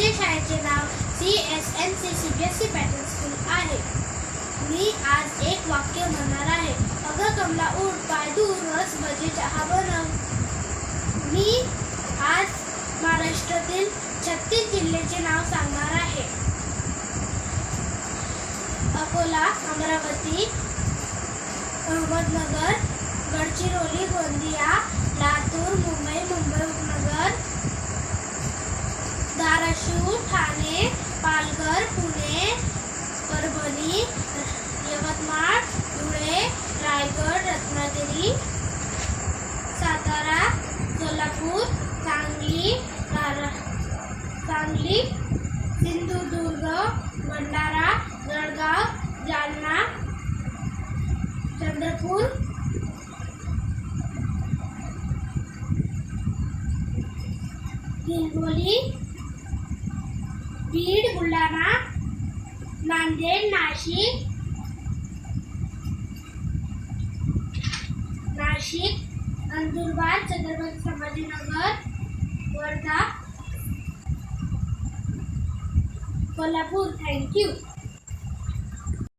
माझे शाळेचे नाव C S N C C B S C pattern school आहे. मी आज एक वाक्य म्हणणार आहे. अगं कमला उड पाय दूर रस भजी चहा बनव. मी आज महाराष्ट्रातील छत्तीस जिल्ह्याचे नाव सांगणार आहे. अकोला अमरावती अहमदनगर परभणी यवतमाळ धुळे रायगड रत्नागिरी सातारा सोलापूर सांगली सांगली सिंधुदुर्ग भंडारा जळगाव जालना चंद्रपूर. हिंगोली बीड बुलढाणा नांदेड नाशिक नाशिक नंदुरबार छत्रपती संभाजीनगर वर्धा कोल्हापूर. Thank you